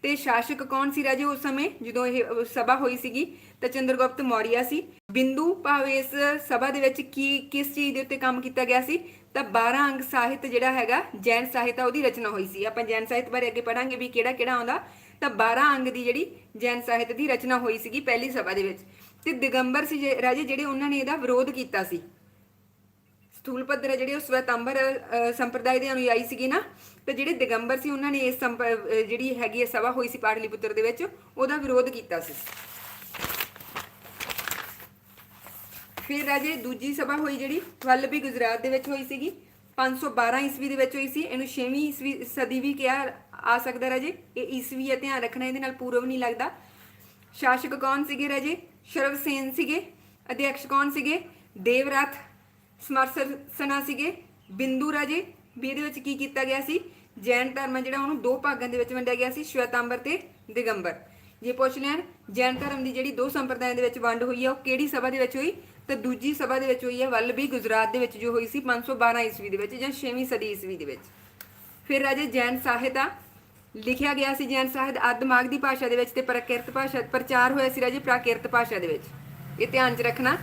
ਤੇ ਸ਼ਾਸਕ ਕੌਣ ਸੀ ਰਾਜੇ ਉਸ ਸਮੇਂ? ਜਦੋਂ ਇਹ ਸਭਾ ਹੋਈ ਸੀਗੀ, ਤਾਂ ਚੰਦਰਗੁਪਤ ਮੌਰੀਆ ਸੀ। ਬਿੰਦੂ ਭਾਵ ਇਸ ਸਭਾ ਦੇ ਵਿੱਚ ਕੀ, ਕਿਸ ਚੀਜ਼ ਦੇ ਉੱਤੇ ਕੰਮ ਕੀਤਾ ਗਿਆ ਸੀ, ਤਾਂ 12 ਅੰਗ ਸਾਹਿਤ ਜਿਹੜਾ ਹੈਗਾ, ਜੈਨ ਸਾਹਿਤ ਆ, ਉਹਦੀ ਰਚਨਾ ਹੋਈ ਸੀ। ਆਪਾਂ ਜੈਨ ਸਾਹਿਤ ਬਾਰੇ ਅੱਗੇ ਪੜਾਂਗੇ ਵੀ ਕਿਹੜਾ ਕਿਹੜਾ ਆਉਂਦਾ। ਤਾਂ 12 ਅੰਗ ਦੀ ਜਿਹੜੀ ਜੈਨ ਸਾਹਿਤ ਦੀ ਰਚਨਾ ਹੋਈ ਸੀਗੀ ਪਹਿਲੀ ਸਭਾ ਦੇ ਵਿੱਚ। ਤੇ ਦਿਗੰਬਰ ਸੀ ਰਾਜੇ, ਜਿਹੜੇ ਉਹਨਾਂ ਨੇ ਇਹਦਾ ਵਿਰੋਧ ਕੀਤਾ ਸੀ। ਸਥੂਲ ਪੱਧਰ ਹੈ ਜਿਹੜੇ ਉਹ ਸਵੈਤੰਬਰ ਅ, ਸੰਪਰਦਾਇ ਦੇ ਅਨੁਯਾਈ ਸੀਗੇ ਨਾ ਤੇ ਜਿਹੜੇ ਦਿਗੰਬਰ ਸੀ ਉਹਨਾਂ ਨੇ ਇਸ ਜਿਹੜੀ ਹੈਗੀ ਹੈ ਸਭਾ ਹੋਈ ਸੀ ਪਾਟਲੀਪੁੱਤਰ ਦੇ ਵਿੱਚ ਉਹਦਾ ਵਿਰੋਧ ਕੀਤਾ ਸੀ। ਫਿਰ ਰਾਜੇ ਦੂਜੀ ਸਭਾ ਹੋਈ ਜਿਹੜੀ ਵੱਲਭੀ ਗੁਜਰਾਤ ਦੇ ਵਿੱਚ ਹੋਈ ਸੀਗੀ 512 ਈਸਵੀ ਦੇ ਵਿੱਚ ਹੋਈ ਸੀ ਇਹਨੂੰ 6ਵੀਂ ਈਸਵੀ ਸਦੀ ਵੀ ਕਿਹਾ ਆ ਸਕਦਾ ਰਾਜੇ ਇਹ ਈਸਵੀ ਹੈ ਧਿਆਨ ਰੱਖਣਾ ਇਹਦੇ ਨਾਲ ਪੂਰਵ ਨਹੀਂ ਲੱਗਦਾ। ਸ਼ਾਸਕ ਕੌਣ ਸੀਗੇ ਰਾਜੇ? ਸ਼ਰਵਸੇਨ ਸੀਗੇ ਅਧਿਅਕਸ਼ ਕੌਣ ਸੀਗੇ? ਦੇਵਰਥ ਸਮਰਸਨਾ ਸੀਗੇ, ਬਿੰਦੂ ਰਾਜੇ, ਵੀ ਇਹਦੇ ਵਿੱਚ ਕੀ ਕੀਤਾ ਗਿਆ ਸੀ? ਜੈਨ ਧਰਮ ਹੈ ਜਿਹੜਾ, ਉਹਨੂੰ ਦੋ ਭਾਗਾਂ ਦੇ ਵਿੱਚ ਵੰਡਿਆ ਗਿਆ ਸੀ, ਸ਼ਵੇਤਾਂਬਰ ਤੇ ਦਿਗੰਬਰ। ਜੇ ਪੁੱਛ ਲੈਣ, ਜੈਨ ਧਰਮ ਦੀ ਜਿਹੜੀ ਦੋ ਸੰਪਰਦਾਇਆਂ ਦੇ ਵਿੱਚ ਵੰਡ ਹੋਈ ਹੈ ਉਹ ਕਿਹੜੀ ਸਭਾ ਦੇ ਵਿੱਚ ਹੋਈ? ਤੇ ਦੂਜੀ ਸਭਾ ਦੇ ਵਿੱਚ ਹੋਈ ਹੈ ਵੱਲਭੀ ਗੁਜਰਾਤ ਦੇ ਵਿੱਚ ਜੋ ਹੋਈ ਸੀ 512 ਈਸਵੀ ਦੇ ਵਿੱਚ ਜਾਂ 6ਵੀਂ ਸਦੀ ਈਸਵੀ ਦੇ ਵਿੱਚ। ਫਿਰ ਰਾਜੇ ਜੈਨ ਸਾਹਿਤ ਆ। ਲਿਖਿਆ ਗਿਆ ਸੀ ਜੈਨ ਸਾਹਿਤ ਅਰਧਮਾਗ ਦੀ ਭਾਸ਼ਾ ਦੇ ਵਿੱਚ ਤੇ ਪ੍ਰਕਿਰਤ ਭਾਸ਼ਾ ਪ੍ਰਚਾਰ ਹੋਇਆ ਸੀ ਰਾਜੇ, ਪ੍ਰਾਕਿਰਤ ਭਾਸ਼ਾ ਦੇ ਵਿੱਚ। ਇਹ ਧਿਆਨ 'ਚ ਰੱਖਣਾ।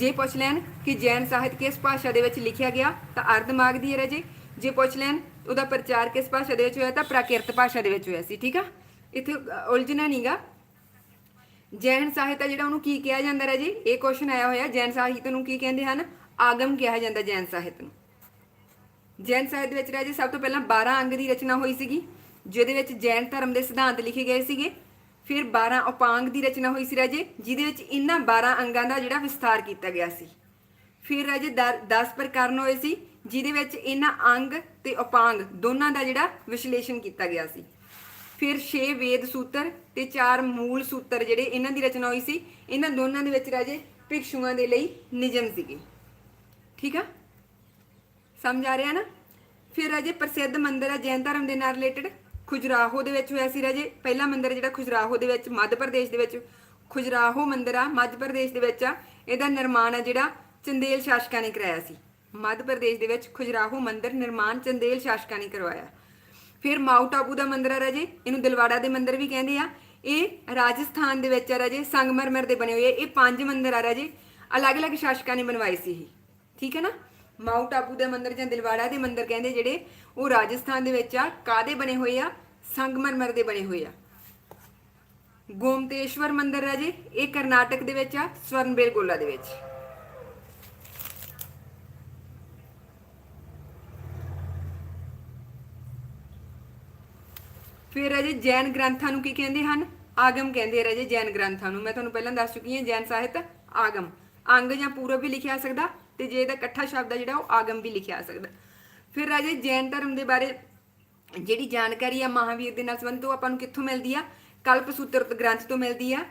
ਜੇ ਪੁੱਛ ਲੈਣ ਕਿ ਜੈਨ ਸਾਹਿਤ ਕਿਸ ਭਾਸ਼ਾ ਦੇ ਵਿੱਚ ਲਿਖਿਆ ਗਿਆ ਤਾਂ ਅਰਧਮਾਗ ਦੀ ਹੈ ਰਾਜੇ। ਜੇ ਪੁੱਛ ਲੈਣ ਉਹਦਾ ਪ੍ਰਚਾਰ ਕਿਸ ਭਾਸ਼ਾ ਦੇ ਵਿੱਚ ਹੋਇਆ ਤਾਂ ਪ੍ਰਾਕਿਰਤ ਭਾਸ਼ਾ ਦੇ ਵਿੱਚ ਹੋਇਆ ਸੀ ਠੀਕ ਆ? ਇੱਥੇ ਅ, ਉਲਝਣਾ ਨਹੀਂਗਾ ਜੈਨ ਸਾਹਿਤ ਆ ਜਿਹੜਾ ਉਹਨੂੰ ਕੀ ਕਿਹਾ ਜਾਂਦਾ ਰਾਜੇ? ਇਹ ਕੁਐਸਚਨ ਆਇਆ ਹੋਇਆ ਜੈਨ ਸਾਹਿਤ ਨੂੰ ਕੀ ਕਹਿੰਦੇ ਹਨ? ਆਗਮ ਕਿਹਾ ਜਾਂਦਾ ਜੈਨ ਸਾਹਿਤ ਨੂੰ। ਜੈਨ ਸਾਹਿਤ ਦੇ ਵਿੱਚ ਰਾਜੇ ਸਭ ਤੋਂ ਪਹਿਲਾਂ 12 ਅੰਗ ਦੀ ਰਚਨਾ ਹੋਈ ਸੀਗੀ ਜਿਹਦੇ ਵਿੱਚ ਜੈਨ ਧਰਮ ਦੇ ਸਿਧਾਂਤ ਲਿਖੇ ਗਏ ਸੀਗੇ। ਫਿਰ 12 ਉਪਾਂਗ ਦੀ ਰਚਨਾ ਹੋਈ ਸੀ ਰਾਜੇ, ਜਿਹਦੇ ਵਿੱਚ ਇਹਨਾਂ 12 ਅੰਗਾਂ ਦਾ ਜਿਹੜਾ ਵਿਸਥਾਰ ਕੀਤਾ ਗਿਆ ਸੀ। ਫਿਰ ਰਾਜੇ 10 ਪ੍ਰਕਰਨ ਹੋਏ ਸੀ, ਜਿਹਦੇ ਵਿੱਚ ਇਹਨਾਂ ਅੰਗ ਤੇ ਉਪਾਂਗ ਦੋਨਾਂ ਦਾ ਜਿਹੜਾ ਵਿਸ਼ਲੇਸ਼ਣ ਕੀਤਾ ਗਿਆ ਸੀ। ਫਿਰ 6 ਵੇਦ ਸੂਤਰ ਤੇ 4 ਮੂਲ ਸੂਤਰ ਜਿਹੜੇ ਇਹਨਾਂ ਦੀ ਰਚਨਾ ਹੋਈ ਸੀ ਇਹਨਾਂ ਦੋਨਾਂ ਦੇ ਵਿੱਚ ਰਾਜੇ ਭਿਕਸ਼ੂਆਂ ਦੇ ਲਈ ਨਿਯਮ ਸੀਗੇ। ਠੀਕ ਆ? ਸਮਝ ਆ ਰਿਹਾ ਨਾ? ਫਿਰ ਰਾਜੇ ਪ੍ਰਸਿੱਧ ਮੰਦਿਰ ਹੈ ਜੈਨ ਧਰਮ ਦੇ ਨਾਲ ਰਿਲੇਟਡ। ਖੁਜਰਾਹੋ ਦੇ ਵਿੱਚ ਹੋਇਆ ਸੀ ਰਾਜੇ ਪਹਿਲਾ ਮੰਦਿਰ ਜਿਹੜਾ ਖੁਜਰਾਹੋ ਦੇ ਵਿੱਚ, ਮੱਧ ਪ੍ਰਦੇਸ਼ ਦੇ ਵਿੱਚ, ਖੁਜਰਾਹੋ ਮੰਦਿਰ ਆ, ਮੱਧ ਪ੍ਰਦੇਸ਼ ਦੇ ਵਿੱਚ ਆ। ਇਹਦਾ ਨਿਰਮਾਣ ਆ ਜਿਹੜਾ ਚੰਦੇਲ ਸ਼ਾਸਕਾਂ ਨੇ ਕਰਾਇਆ ਸੀ। ਮੱਧ ਪ੍ਰਦੇਸ਼ ਦੇ ਵਿੱਚ ਖੁਜਰਾਹੋ ਮੰਦਿਰ ਨਿਰਮਾਣ ਚੰਦੇਲ ਸ਼ਾਸਕਾਂ ਨੇ ਕਰਵਾਇਆ। ਫਿਰ ਮਾਊਂਟ ਆਬੂ ਦਾ ਮੰਦਿਰ ਆ ਰਾਜੇ, ਇਹਨੂੰ ਦਿਲਵਾੜਾ ਦੇ ਮੰਦਿਰ ਵੀ ਕਹਿੰਦੇ ਆ। ਇਹ ਰਾਜਸਥਾਨ ਦੇ ਵਿੱਚ ਆ ਰਾਜੇ, ਸੰਗਮਰਮਰ ਦੇ ਬਣੇ ਹੋਏ ਆ। ਇਹ ਪੰਜ ਮੰਦਿਰ ਆ ਰਾਜੇ, ਅਲੱਗ-ਅਲੱਗ ਸ਼ਾਸਕਾਂ ਨੇ ਬਣਵਾਏ ਸੀ ਇਹ। ਠੀਕ ਹੈ ਨਾ? ਮਾਊਂਟ ਆਬੂ ਦਾ ਮੰਦਿਰ ਜਾਂ ਦਿਲਵਾੜਾ ਦੇ ਮੰਦਿਰ ਕਹਿੰਦੇ ਜਿਹੜੇ, ਉਹ ਰਾਜਸਥਾਨ ਦੇ ਵਿੱਚ ਆ। ਕਾਦੇ ਬਣੇ ਹੋਏ ਆ? ਸੰਗਮਰਮਰ ਦੇ ਬਣੇ ਹੋਏ ਆ। ਗੋਮਤੇਸ਼ਵਰ ਮੰਦਿਰ ਰਾਜੇ ਇਹ ਕਰਨਾਟਕ ਦੇ ਵਿੱਚ ਆ ਸਵਰਨਬੇਲਗੋਲਾ ਦੇ ਵਿੱਚ। ਫਿਰ ਰਾਜੇ ਜੈਨ ਗ੍ਰੰਥਾਂ ਨੂੰ ਕੀ ਕਹਿੰਦੇ ਹਨ? ਆਗਮ ਕਹਿੰਦੇ ਆ ਰਾਜੇ ਜੈਨ ਗ੍ਰੰਥਾਂ ਨੂੰ। ਮੈਂ ਤੁਹਾਨੂੰ ਪਹਿਲਾਂ ਦੱਸ ਚੁੱਕੀ ਹਾਂ, ਜੈਨ ਸਾਹਿਤ, ਆਗਮ। ਅੰਗ ਜਾਂ ਪੂਰਬ ਵੀ ਲਿਖਿਆ ਆ ਸਕਦਾ ਤੇ ਜੇ ਇਹਦਾ ਇਕੱਠਾ ਸ਼ਬਦ ਆ ਜਿਹੜਾ, ਉਹ ਆਗਮ ਵੀ ਲਿਖਿਆ ਆ ਸਕਦਾ। ਫਿਰ ਰਾਜੇ ਜੈਨ ਧਰਮ ਦੇ ਬਾਰੇ ਜਿਹੜੀ ਜਾਣਕਾਰੀ ਆ ਮਹਾਵੀਰ ਦੇ ਨਾਲ ਸੰਬੰਧਿਤ, ਉਹ ਆਪਾਂ ਨੂੰ ਕਿੱਥੋਂ ਮਿਲਦੀ ਆ? ਕਲਪ ਸੂਤਰ ਗ੍ਰੰਥ ਤੋਂ ਮਿਲਦੀ ਆ।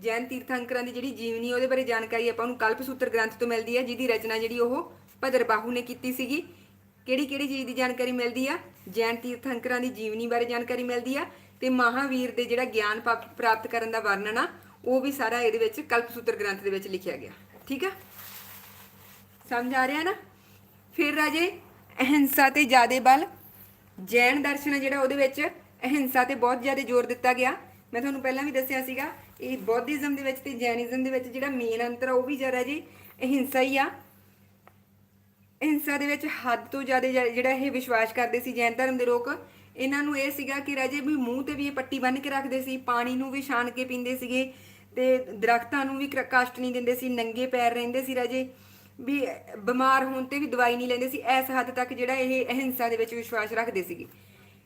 ਜੈਨ ਤੀਰਥੰਕਰਾਂ ਦੀ ਜਿਹੜੀ ਜੀਵਨੀ ਉਹਦੇ ਬਾਰੇ ਜਾਣਕਾਰੀ ਆਪਾਂ ਨੂੰ ਕਲਪ ਸੂਤਰ ਗ੍ਰੰਥ ਤੋਂ ਮਿਲਦੀ ਹੈ ਜਿਹਦੀ ਰਚਨਾ ਜਿਹੜੀ ਉਹ ਭਦਰਬਾਹੂ ਨੇ ਕੀਤੀ ਸੀਗੀ। ਕਿਹੜੀ ਕਿਹੜੀ ਚੀਜ਼ ਦੀ ਜਾਣਕਾਰੀ ਮਿਲਦੀ ਆ? ਜੈਨ ਤੀਰਥੰਕਰਾਂ ਦੀ ਜੀਵਨੀ ਬਾਰੇ ਜਾਣਕਾਰੀ ਮਿਲਦੀ ਆ। ਤੇ ਮਹਾਵੀਰ ਦੇ ਜਿਹੜਾ ਗਿਆਨ ਪ੍ਰਾਪ- ਪ੍ਰਾਪਤ ਕਰਨ ਦਾ ਵਰਣਨ ਆ, ਉਹ ਵੀ ਸਾਰਾ ਇਹਦੇ ਵਿੱਚ ਕਲਪਸੂਤਰ ਗ੍ਰੰਥ ਦੇ ਵਿੱਚ ਲਿਖਿਆ ਗਿਆ। ਠੀਕ ਆ? ਸਮਝ ਆ ਰਿਹਾ ਨਾ? ਫਿਰ ਰਾਜੇ ਅਹਿੰਸਾ ਤੇ ਜਿਆਦੇ ਬਲ। ਜੈਨ ਦਰਸ਼ਨ ਹੈ ਜਿਹੜਾ ਉਹਦੇ ਵਿੱਚ ਅਹਿੰਸਾ ਤੇ ਬਹੁਤ ਜ਼ਿਆਦਾ ਜ਼ੋਰ ਦਿੱਤਾ ਗਿਆ। ਮੈਂ ਤੁਹਾਨੂੰ ਪਹਿਲਾਂ ਵੀ ਦੱਸਿਆ ਸੀਗਾ, ਇਹ ਬੌਧਿਜ਼ਮ ਦੇ ਵਿੱਚ ਤੇ ਜੈਨਿਜ਼ਮ ਦੇ ਵਿੱਚ ਜਿਹੜਾ ਮੇਨ ਅੰਤਰ ਆ ਉਹ ਵੀ ਜਰਾ ਜੀ ਅਹਿੰਸਾ ਹੀ ਆ। ਅਹਿੰਸਾ ਦੇ ਵਿੱਚ ਹੱਦ ਤੋਂ ਜ਼ਿਆਦਾ ਜਿਹੜਾ ਇਹ ਵਿਸ਼ਵਾਸ ਕਰਦੇ ਸੀ ਜੈਨ ਧਰਮ ਦੇ ਲੋਕ। ਇਹਨਾਂ ਨੂੰ ਇਹ ਸੀਗਾ ਕਿ ਰਾਜੇ ਵੀ ਮੂੰਹ ਤੇ ਵੀ ਇਹ ਪੱਟੀ ਬੰਨ੍ਹ ਕੇ ਰੱਖਦੇ ਸੀ, ਪਾਣੀ ਨੂੰ ਵੀ ਛਾਣ ਕੇ ਪੀਂਦੇ ਸੀਗੇ ਤੇ ਦਰਖਤਾਂ ਨੂੰ ਵੀ ਕ- ਕਸ਼ਟ ਨਹੀਂ ਦਿੰਦੇ ਸੀ, ਨੰਗੇ ਪੈਰ ਰਹਿੰਦੇ ਸੀ ਰਾਜੇ। ਵੀ ਬਿਮਾਰ ਹੋਣ ਤੇ ਵੀ ਦਵਾਈ ਨਹੀਂ ਲੈਂਦੇ ਸੀ, ਇਸ ਹੱਦ ਤੱਕ ਜਿਹੜਾ ਇਹ ਅਹਿੰਸਾ ਦੇ ਵਿੱਚ ਵਿਸ਼ਵਾਸ ਰੱਖਦੇ ਸੀਗੇ।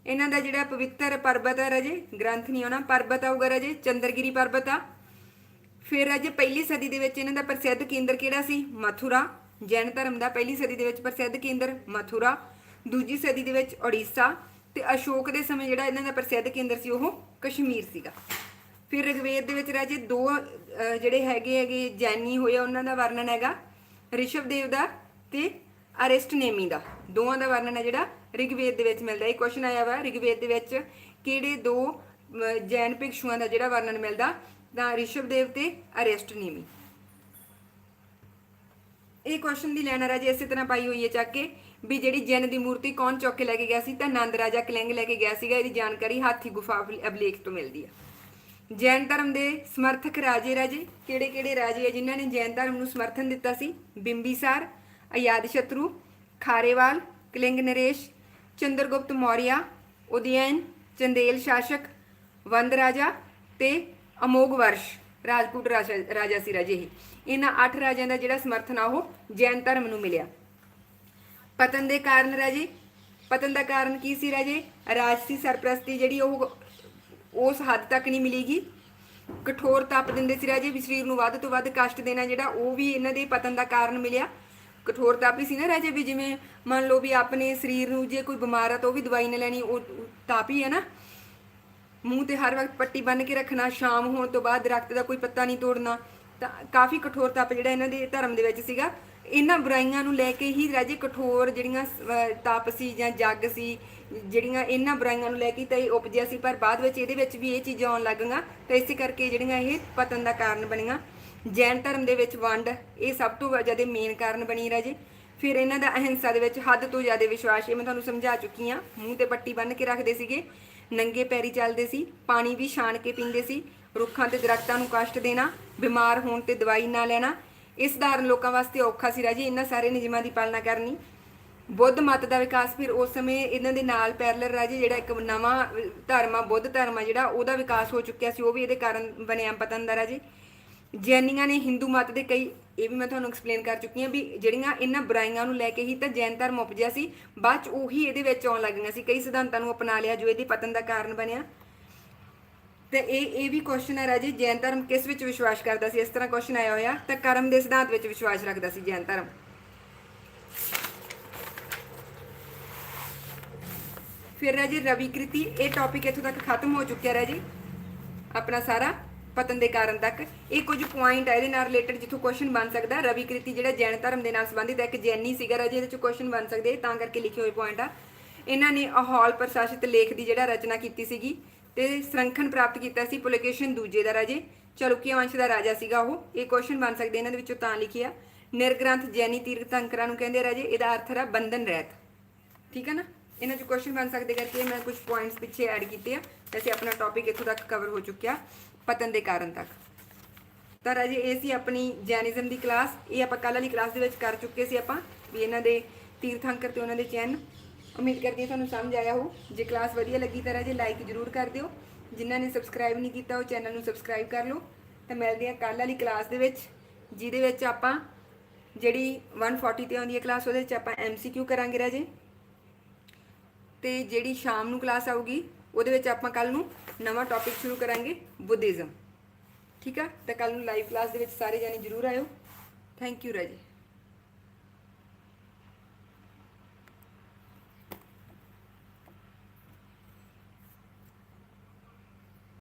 ਇਹਨਾਂ ਦਾ ਜਿਹੜਾ ਪਵਿੱਤਰ ਪਰਬਤ ਹੈ ਰਾਜੇ, ਗ੍ਰੰਥ ਨਹੀਂ ਆਉਣਾ, ਪਰਬਤ ਆਊਗਾ ਰਾਜੇ, ਚੰਦਰਗਿਰੀ ਪਰਬਤ ਆ। ਫਿਰ ਰਾਜੇ ਪਹਿਲੀ ਸਦੀ ਦੇ ਵਿੱਚ ਇਹਨਾਂ ਦਾ ਪ੍ਰਸਿੱਧ ਕੇਂਦਰ ਕਿਹੜਾ ਸੀ? ਮਥੁਰਾ। ਜੈਨ ਧਰਮ ਦਾ ਪਹਿਲੀ ਸਦੀ ਦੇ ਵਿੱਚ ਪ੍ਰਸਿੱਧ ਕੇਂਦਰ ਮਥੁਰਾ। ਦੂਜੀ ਸਦੀ ਦੇ ਵਿੱਚ ਓਡੀਸ਼ਾ ਤੇ ਅਸ਼ੋਕ ਦੇ ਸਮੇਂ ਜਿਹੜਾ ਇਹਨਾਂ ਦਾ ਪ੍ਰਸਿੱਧ ਕੇਂਦਰ ਸੀ ਉਹ ਕਸ਼ਮੀਰ ਸੀਗਾ। ਫਿਰ ਰਿਗਵੇਦ ਦੇ ਵਿੱਚ ਰਾਜੇ ਦੋ ਜਿਹੜੇ ਹੈਗੇ ਹੈਗੇ ਜੈਨੀ ਹੋਇਆ ਉਹਨਾਂ ਦਾ ਵਰਣਨ ਹੈਗਾ। ਰਿਸ਼ਵਦੇਵ ਦਾ ਤੇ ਅਰਿਸਟਨੇਮੀ ਦਾ। ਦੋਵਾਂ ਦਾ ਵਰਣਨ ਹੈ ਜਿਹੜਾ ਰਿਗਵੇਦ ਦੇ ਵਿੱਚ ਮਿਲਦਾ। ਇਹ ਕੁਐਸਚਨ ਆਇਆ ਵਾ ਰਿਗਵੇਦ ਦੇ ਵਿੱਚ, ਕਿਹੜੇ ਦੋ ਜੈਨ ਭਿਕਸ਼ੂਆਂ ਦਾ ਜਿਹੜਾ ਵਰਣਨ ਮਿਲਦਾ? ਤਾਂ ਰਿਸ਼ਵਦੇਵ ਤੇ ਅਰਿਸਟਨੇਮੀ ਇਹ ਕੁਐਸਚਨ ਦੀ ਲੈਣਾ ਰਾਜੇ ਇਸੇ ਤਰ੍ਹਾਂ ਪਾਈ ਹੋਈ ਹੈ ਚੱਕ ਕੇ ਵੀ ਜਿਹੜੀ ਜੈਨ ਦੀ ਮੂਰਤੀ ਕੌਣ ਚੁੱਕ ਕੇ ਲੈ ਕੇ ਗਿਆ ਸੀ? ਤਾਂ ਨੰਦ ਰਾਜਾ ਕਲਿੰਗ ਲੈ ਕੇ ਗਿਆ ਸੀਗਾ। ਇਹਦੀ ਜਾਣਕਾਰੀ ਹਾਥੀ ਗੁਫਾ ਅਭਿ- ਅਭਿਲੇਖ ਤੋਂ ਮਿਲਦੀ ਹੈ। ਜੈਨ ਧਰਮ ਦੇ ਸਮਰਥਕ ਰਾਜੇ ਰਾਜੇ, ਕਿਹੜੇ ਕਿਹੜੇ ਰਾਜੇ ਆ ਜਿਨ੍ਹਾਂ ਨੇ ਜੈਨ ਧਰਮ ਨੂੰ ਸਮਰਥਨ ਦਿੱਤਾ ਸੀ? ਬਿੰਬੀਸਾਰ ਅਯਾਦਸ਼ਤਰੂ ਖਾਰੇਵਾਲ, ਕਲਿੰਗ ਨਰੇਸ਼, ਚੰਦਰਗੁਪਤ ਮੌਰਿਆ, ਉਦਯਨ, ਚੰਦੇਲ ਸ਼ਾਸਕ, ਵੰਦ ਰਾਜਾ ਤੇ ਅਮੋਗ ਵਰਸ਼ ਰਾਜਪੂਤ ਰਾਜਾ ਰਾਜਾ ਸੀ ਰਾਜੇ ਇਹ। ਇਹਨਾਂ ਅੱਠ ਰਾਜਿਆਂ ਦਾ ਜਿਹੜਾ ਸਮਰਥਨ ਆ ਉਹ ਜੈਨ ਧਰਮ ਨੂੰ ਮਿਲਿਆ। ਪਤਨ ਦੇ ਕਾਰਨ ਰਾਜੇ, ਪਤਨ ਦਾ ਕਾਰਨ ਕੀ ਸੀ ਰਾਜੇ? ਰਾਜਸੀ ਸਰਪ੍ਰਸਤੀ ਜਿਹੜੀ ਉਹ ਉਸ ਹੱਦ ਤੱਕ ਨਹੀਂ ਮਿਲੇਗੀ। ਕਠੋਰ ਤਾਪ ਦਿੰਦੇ ਸੀ ਰਾਜੇ ਵੀ ਸਰੀਰ ਨੂੰ ਵੱਧ ਤੋਂ ਵੱਧ ਕਸ਼ਟ ਦੇਣਾ ਜਿਹੜਾ ਉਹ ਵੀ ਇਹਨਾਂ ਦੇ ਪਤਨ ਦਾ ਕਾਰਨ ਮਿਲਿਆ। ਕਠੋਰ ਤਪ ਹੀ ਸੀ ਨਾ ਰਾਜੇ ਵੀ ਜਿਵੇਂ ਮੰਨ ਲਓ ਵੀ ਆਪਣੇ ਸਰੀਰ ਨੂੰ ਜੇ ਕੋਈ ਬਿਮਾਰ ਆ ਤਾਂ ਉਹ ਵੀ ਦਵਾਈ ਨਾ ਲੈਣੀ, ਉਹ ਤਾਪ ਹੀ ਹੈ ਨਾ। ਮੂੰਹ ਤੇ ਹਰ ਵਕਤ ਪੱਟੀ ਬੰਨ ਕੇ ਰੱਖਣਾ, ਸ਼ਾਮ ਹੋਣ ਤੋਂ ਬਾਅਦ ਦਰਖਤ ਦਾ ਕੋਈ ਪੱਤਾ ਨਹੀਂ ਤੋੜਨਾ। ਤਾਂ ਕਾਫੀ ਕਠੋਰ ਤਾਪ ਜਿਹੜਾ ਇਹਨਾਂ ਦੇ ਧਰਮ ਦੇ ਵਿੱਚ ਸੀਗਾ। ਇਹਨਾਂ ਬੁਰਾਈਆਂ ਨੂੰ ਲੈ ਕੇ ਹੀ ਰਾਜੇ ਕਠੋਰ ਜਿਹੜੀਆਂ ਅਹ, ਸੀ ਜਾਂ ਜੱਗ ਸੀ ਜਿਹੜੀਆਂ ਇਹਨਾਂ ਬੁਰਾਈਆਂ ਨੂੰ ਲੈ ਕੇ ਤਾਂ ਇਹ ਉਪਜਿਆ ਸੀ ਪਰ ਬਾਅਦ ਵਿੱਚ ਇਹਦੇ ਵਿੱਚ ਵੀ ਇਹ ਚੀਜ਼ਾਂ ਆਉਣ ਲੱਗੀਆਂ ਤਾਂ ਇਸੇ ਕਰਕੇ ਜਿਹੜੀਆਂ ਇਹ ਪਤਨ ਦਾ ਕਾਰਨ ਬਣੀਆਂ। ਜੈਨ ਧਰਮ ਦੇ ਵਿੱਚ ਵੰਡ ਇਹ ਸਭ ਤੋਂ ਜ਼ਿਆਦਾ ਮੇਨ ਕਾਰਨ ਬਣੀ ਰਾਜੇ ਫਿਰ ਇਹਨਾਂ ਦਾ ਅਹਿੰਸਾ ਦੇ ਵਿੱਚ ਹੱਦ ਤੋਂ ਜ਼ਿਆਦਾ ਵਿਸ਼ਵਾਸ ਇਹ ਮੈਂ ਤੁਹਾਨੂੰ ਸਮਝਾ ਚੁੱਕੀ ਹਾਂ। ਮੂੰਹ ਤੇ ਪੱਟੀ ਬੰਨ੍ਹ ਕੇ ਰੱਖਦੇ ਸੀਗੇ ਨੰਗੇ ਪੈਰੀ ਚੱਲਦੇ ਸੀ ਪਾਣੀ ਵੀ ਛਾਣ ਕੇ ਪੀਂਦੇ ਸੀ ਰੁੱਖਾਂ ਤੇ ਦਰਖਤਾਂ ਨੂੰ ਕਸ਼ਟ ਦੇਣਾ ਬਿਮਾਰ ਹੋਣ ਤੇ ਦਵਾਈ ਨਾ ਲੈਣਾ ਇਹ ਸਧਾਰਨ ਲੋਕਾਂ ਵਾਸਤੇ ਔਖਾ ਸੀ ਰਾਜੇ ਇਹਨਾਂ ਸਾਰੇ ਨਿਯਮਾਂ ਦੀ ਪਾਲਣਾ ਕਰਨੀ। ਬੁੱਧ ਮਤ ਦਾ ਵਿਕਾਸ ਫਿਰ ਉਸ ਸਮੇਂ ਇਹਨਾਂ ਦੇ ਨਾਲ ਪੈਰਲਲ ਰਾਜੇ, ਜਿਹੜਾ ਇੱਕ ਨਵਾਂ ਧਰਮ ਆ, ਬੁੱਧ ਧਰਮ ਆ, ਜਿਹੜਾ ਉਹਦਾ ਵਿਕਾਸ ਹੋ ਚੁੱਕਿਆ ਸੀ, ਉਹ ਵੀ ਇਹਦੇ ਕਾਰਨ ਬਣਿਆ ਪਤਨ ਦਾ ਰਾਜੇ। ਜੈਨੀਆਂ ਨੇ ਹਿੰਦੂ ਮਤ ਦੇ ਕਈ, ਇਹ ਵੀ ਮੈਂ ਤੁਹਾਨੂੰ ਐਕਸਪਲੇਨ ਕਰ ਚੁੱਕੀ ਹਾਂ ਵੀ ਜਿਹੜੀਆਂ ਇਹਨਾਂ ਬੁਰਾਈਆਂ ਨੂੰ ਲੈ ਕੇ ਹੀ ਤਾਂ ਜੈਨ ਧਰਮ ਉਪਜਿਆ ਸੀ, ਬਾਅਦ ਚ ਉਹੀ ਇਹਦੇ ਵਿੱਚ ਆਉਣ ਲੱਗੀਆਂ ਸੀ, ਕਈ ਸਿਧਾਂਤਾਂ ਨੂੰ ਅਪਣਾ ਲਿਆ ਜੋ ਇਹਦੇ ਪਤਨ ਦਾ ਕਾਰਨ ਬਣਿਆ। ਤੇ ਇਹ ਇਹ ਵੀ ਕੁਐਸਚਨ ਹੈ ਰਾਜੇ, ਜੈਨ ਧਰਮ ਕਿਸ ਵਿੱਚ ਵਿਸ਼ਵਾਸ ਕਰਦਾ ਸੀ? ਇਸ ਤਰ੍ਹਾਂ ਕੁਐਸਚਨ ਆਇਆ ਹੋਇਆ, ਤਾਂ ਕਰਮ ਦੇ ਸਿਧਾਂਤ ਵਿੱਚ ਵਿਸ਼ਵਾਸ ਰੱਖਦਾ ਸੀ ਜੈਨ ਧਰਮ। ਫਿਰ ਰਾਜੀ ਰਵੀ ਕ੍ਰਿਤੀ ਇਹ ਟੌਪਿਕ ਇੱਥੋਂ ਤੱਕ ਖਤਮ ਹੋ ਚੁੱਕਿਆ ਰਾਜੀ। ਆਪਣਾ ਸਾਰਾ ਪਤਨ ਦੇ ਕਾਰਨ ਤੱਕ। ਇਹ ਕੁਝ ਪੁਆਇੰਟ ਹੈ ਇਹਦੇ ਨਾਲ ਰਿਲੇਟਡ ਜਿੱਥੋਂ ਕੁਐਸਚਨ ਬਣ ਸਕਦਾ ਰਵੀ ਕ੍ਰਿਤੀ ਜਿਹੜਾ ਜੈਨ ਧਰਮ ਦੇ ਨਾਲ ਸੰਬੰਧਿਤ ਹੈ, ਇੱਕ ਜੈਨੀ ਸੀਗਾ ਰਾਜੇ, ਇਹਦੇ ਚ ਕੁਐਸਚਨ ਬਣ ਸਕਦੇ, ਤਾਂ ਕਰਕੇ ਲਿਖੇ ਹੋਏ ਪੁਆਇੰਟ ਆ। ਇਹਨਾਂ ਨੇ ਅਹੌਲ ਪ੍ਰਸ਼ਾਸਿਤ ਲੇਖ ਦੀ ਜਿਹੜਾ ਰਚਨਾ ਕੀਤੀ ਸੀਗੀ ਤੇ ਸੰਰਖਣ ਪ੍ਰਾਪਤ ਕੀਤਾ ਸੀ ਪੁਲਕੇਸ਼ਨ ਦੂਜੇ ਦਾ ਰਾਜੇ। ਚਲੁਕਿਆ ਵੰਸ਼ ਦਾ ਰਾਜਾ ਸੀਗਾ ਉਹ। ਇਹ ਕੁਐਸਚਨ ਬਣ ਸਕਦੇ ਇਹਨਾਂ ਦੇ ਵਿੱਚੋਂ ਤਾਂ ਲਿਖਿਆ, ਨਿਰਗ੍ਰੰਥ ਜੈਨੀ ਤੀਰਥੰਕਰਾਂ ਨੂੰ ਕਹਿੰਦੇ ਆ ਰਾਜੇ, ਇਹਦਾ ਅਰਥ ਹੈ ਬੰਧਨ ਰਹਿਤ। ਠੀਕ ਹੈ ਨਾ? ਇਹਨਾਂ ਚ ਕੁਐਸਚਨ ਬਣ ਸਕਦੇ ਕਰਕੇ ਮੈਂ ਕੁਝ ਪੁਆਇੰਟਸ ਪਿੱਛੇ ਐਡ ਕੀਤੇ ਆ। ਵੈਸੇ ਆਪਣਾ ਟੌਪਿਕ ਇੱਥੋਂ ਤੱਕ ਕਵਰ ਹੋ ਚੁੱਕਿਆ, ਪਤਨ ਦੇ ਕਾਰਨ ਤੱਕ। ਤਾਂ ਰਾਜੇ, ਇਹ ਸੀ ਆਪਣੀ ਜੈਨਿਜ਼ਮ ਦੀ ਕਲਾਸ ਇਹ ਆਪਾਂ ਕੱਲ੍ਹ ਵਾਲੀ ਕਲਾਸ ਦੇ ਵਿੱਚ ਕਰ ਚੁੱਕੇ ਸੀ ਆਪਾਂ, ਵੀ ਇਹਨਾਂ ਦੇ ਤੀਰਥੰਕਰ ਤੇ ਉਹਨਾਂ ਦੇ ਚਿੰਨ੍ਹ। ਉਮੀਦ ਕਰਦੀ ਹਾਂ ਤੁਹਾਨੂੰ ਸਮਝ ਆਇਆ ਹੋਊ। ਜੇ ਕਲਾਸ ਵਧੀਆ ਲੱਗੀ ਤਾਂ ਰਾਜੇ ਲਾਈਕ ਜ਼ਰੂਰ ਕਰ ਦਿਓ। ਜਿਨ੍ਹਾਂ ਨੇ ਸਬਸਕ੍ਰਾਈਬ ਨਹੀਂ ਕੀਤਾ ਉਹ ਚੈਨਲ ਨੂੰ ਸਬਸਕ੍ਰਾਈਬ ਕਰ ਲਓ। ਤਾਂ ਮਿਲਦੇ ਹਾਂ ਕੱਲ੍ਹ ਵਾਲੀ ਕਲਾਸ ਦੇ ਵਿੱਚ, ਜਿਹਦੇ ਵਿੱਚ ਆਪਾਂ ਜਿਹੜੀ 140 ਤੇ ਆਉਂਦੀ ਹੈ ਕਲਾਸ ਉਹਦੇ ਵਿੱਚ ਆਪਾਂ MCQ ਕਰਾਂਗੇ ਰਾਜੇ। ਤੇ ਜਿਹੜੀ ਸ਼ਾਮ ਨੂੰ ਕਲਾਸ ਆਊਗੀ, ਉਹਦੇ ਵਿੱਚ ਆਪਾਂ ਕੱਲ ਨੂੰ ਨਵਾਂ ਟੌਪਿਕ ਸ਼ੁਰੂ ਕਰਾਂਗੇ, ਬੁੱਧਿਜ਼ਮ। ਠੀਕ ਆ? ਤਾਂ ਕੱਲ ਨੂੰ ਲਾਈਵ ਕਲਾਸ ਦੇ ਵਿੱਚ ਸਾਰੇ ਜਾਣੇ ਜਰੂਰ ਆਇਓ। ਥੈਂਕ ਯੂ ਰਾਜੇ।